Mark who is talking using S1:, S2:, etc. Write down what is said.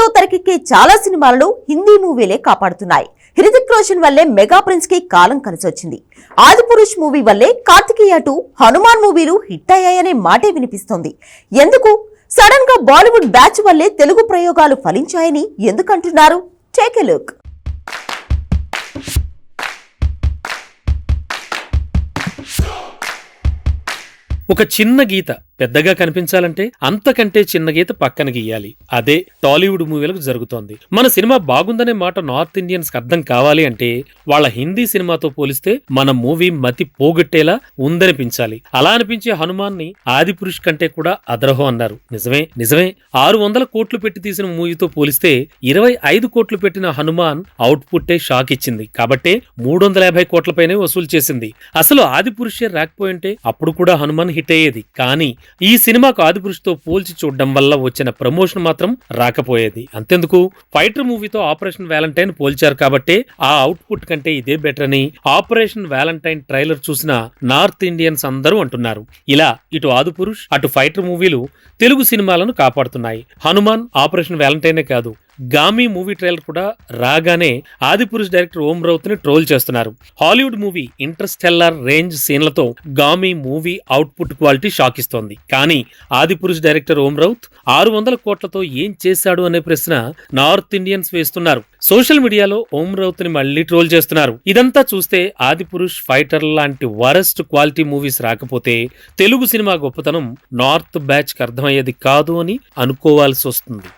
S1: లో తెరకెక్కే చాలా సినిమాలను హిందీ మూవీలే కాపాడుతున్నాయి. హృతిక్ రోషన్ వల్లే మెగా ప్రిన్స్కి కాలం కలిసొచ్చింది. ఆదిపురుష్ మూవీ వల్లే కార్తికేయ టూ హనుమాన్ మూవీలు హిట్ అయ్యాయనే మాటే వినిపిస్తోంది. ఎందుకు? సడన్గా బాలీవుడ్ బ్యాచ్ వల్లే తెలుగు ప్రయోగాలు ఫలించాయని ఎందుకంటున్నారు? టేక్ ఎ లుక్
S2: ఒక చిన్న గీత. పెద్దగా కనిపించాలంటే అంతకంటే చిన్న గీత పక్కన గీయాలి. అదే టాలీవుడ్ మూవీలకు జరుగుతోంది. మన సినిమా బాగుందనే మాట నార్త్ ఇండియన్స్కి అర్థం కావాలి అంటే వాళ్ళ హిందీ సినిమాతో పోలిస్తే మన మూవీ మతి పోగొట్టేలా ఉందనిపించాలి. అలా అనిపించే హనుమాన్ని ఆది పురుష్ కంటే కూడా అదరహో అన్నారు. నిజమే నిజమే. ఆరు వందల కోట్లు పెట్టి తీసిన మూవీతో పోలిస్తే ఇరవై ఐదు కోట్లు పెట్టిన హనుమాన్ అవుట్పుట్టే షాక్ ఇచ్చింది. కాబట్టే మూడు వందల యాభై కోట్లపైనే వసూలు చేసింది. అసలు ఆది పురుషే రాకపోయింటే అప్పుడు కూడా హనుమాన్ హిట్ అయ్యేది. కానీ ఈ సినిమాకు ఆది పురుషుతో పోల్చి చూడడం వల్ల వచ్చిన ప్రమోషన్ మాత్రం రాకపోయేది. అంతెందుకు? ఫైటర్ మూవీతో ఆపరేషన్ వ్యాలంటైన్ పోల్చారు కాబట్టి ఆ అవుట్పుట్ కంటే ఇదే బెటర్ అని ఆపరేషన్ వ్యాలంటైన్ ట్రైలర్ చూసిన నార్త్ ఇండియన్స్ అందరూ అంటున్నారు. ఇలా ఇటు ఆదిపురుష్ అటు ఫైటర్ మూవీలు తెలుగు సినిమాలను కాపాడుతున్నాయి. హనుమాన్ ఆపరేషన్ వ్యాలంటైనే కాదు గామి మూవీ ట్రైలర్ కూడా రాగానే ఆదిపురుష్ డైరెక్టర్ ఓం రౌత్ని ట్రోల్ చేస్తున్నారు. Hollywood movie Interstellar range సీన్లతో Gaami movie output quality shock ఇస్తోంది కానీ ఆదిపురుష్ డైరెక్టర్ ఓం రౌత్ ఆరు వందల కోట్లతో ఏం చేశాడు అనే ప్రశ్న నార్త్ ఇండియన్స్ వేస్తున్నారు. సోషల్ మీడియాలో ఓం రౌత్ని మళ్ళీ ట్రోల్ చేస్తున్నారు. ఇదంతా చూస్తే ఆదిపురుష్ ఫైటర్ లాంటి వరస్ట్ క్వాలిటీ మూవీస్ రాకపోతే తెలుగు సినిమా గొప్పతనం నార్త్ బ్యాచ్కి అర్థమయ్యేది కాదు అని అనుకోవాల్సి వస్తుంది